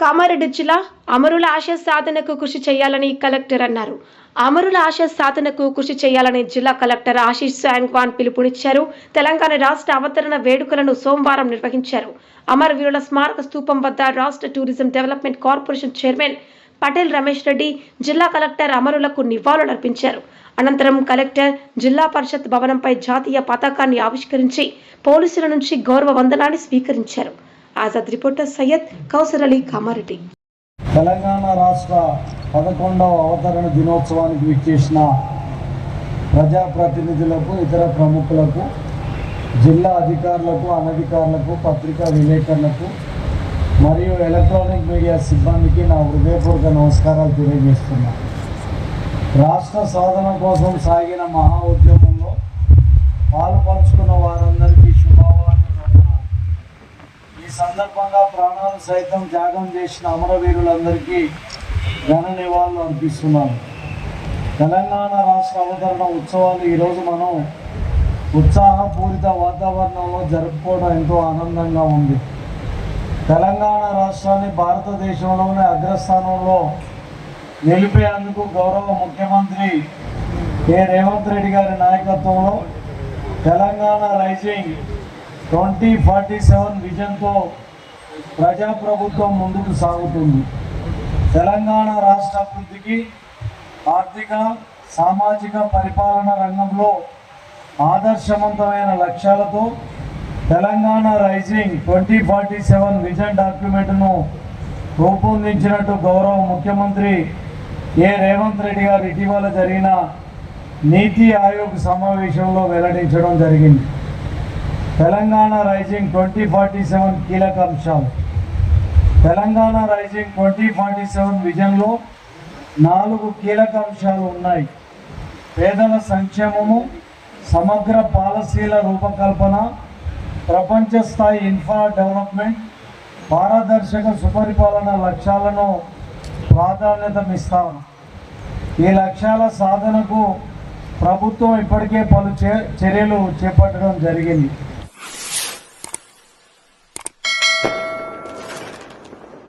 కామారెడ్డి జిల్లా అమరుల ఆశ సాధనకు కృషి చేయాలని కలెక్టర్ అన్నారు. అమరుల ఆశ సాధనకు కృషి చేయాలని జిల్లా కలెక్టర్ ఆశీష్ శాంక్వాన్ పిలుపునిచ్చారు. తెలంగాణ రాష్ట్ర అవతరణ వేడుకలను సోమవారం నిర్వహించారు. అమరవీరుల స్మారక స్థూపం వద్ద రాష్ట్ర tourism development corporation chairman Patel Ramesh Reddy జిల్లా కలెక్టర్ అమరులకు నివాళులర్పించారు. అనంతరం కలెక్టర్ జిల్లా పరిషత్ భవనంపై జాతీయ పతాకాన్ని ఆవిష్కరించి పోలీసుల నుంచి గౌరవ వందనాన్ని స్వీకరించారు. ఆజాద్ రిపోర్టర్ సయ్యద్ కౌసర్ అలీ కామారెడ్డి. తెలంగాణ రాష్ట్ర పదకొండవ అవతరణ దినోత్సవానికి విచ్చేసిన ప్రజాప్రతినిధులకు ఇతర ప్రముఖులకు జిల్లా అధికారులకు అనధికారులకు పత్రికా విలేకరులకు మరియు ఎలక్ట్రానిక్ మీడియా సిబ్బందికి నా హృదయపూర్వక నమస్కారాలు తెలియజేస్తున్నా. రాష్ట్ర సాధన కోసం సాగిన మహా ఉద్యమంలో పాలు పంచుకున్న వారందరికీ శుభావార్తలు ఈ సందర్భంగా ప్రాణాలు సైతం త్యాగం చేసిన అమరవీరులందరికీ ఘన నివాళులు అర్పిస్తున్నాను తెలంగాణ రాష్ట్ర అవతరణ ఉత్సవాలు ఈరోజు మనం ఉత్సాహపూరిత వాతావరణంలో జరుపుకోవడం ఎంతో ఆనందంగా ఉంది. తెలంగాణ రాష్ట్రాన్ని భారతదేశంలోనే అగ్రస్థానంలో నిలిపేందుకు గౌరవ ముఖ్యమంత్రి కె. రేవంత్ రెడ్డి గారి నాయకత్వంలో Telangana rising twenty forty seven విజన్తో ప్రజాప్రభుత్వం ముందుకు సాగుతుంది. తెలంగాణ రాష్ట్ర అభివృద్ధికి ఆర్థిక సామాజిక పరిపాలన రంగంలో ఆదర్శవంతమైన లక్ష్యాలతో Telangana rising twenty forty seven vision డాక్యుమెంట్ను రూపొందించినట్టు గౌరవ ముఖ్యమంత్రి ఏ రేవంత్ రెడ్డి గారు ఇటీవల జరిగిన నీతి ఆయోగ్ సమావేశంలో వెల్లడించడం జరిగింది. Telangana rising twenty forty seven కీలక అంశాలు Telangana rising twenty forty seven విజన్లో నాలుగు కీలక అంశాలు ఉన్నాయి. పేదల సంక్షేమము సమగ్ర పాలసీల రూపకల్పన ప్రపంచ స్థాయి ఇన్ఫ్రా డెవలప్మెంట్ పారదర్శక సుపరిపాలన లక్ష్యాలను ప్రాధాన్యతమిస్తాము ఈ లక్ష్యాల సాధనకు ప్రభుత్వం ఇప్పటికే పలు చర్యలు చేపట్టడం జరిగింది.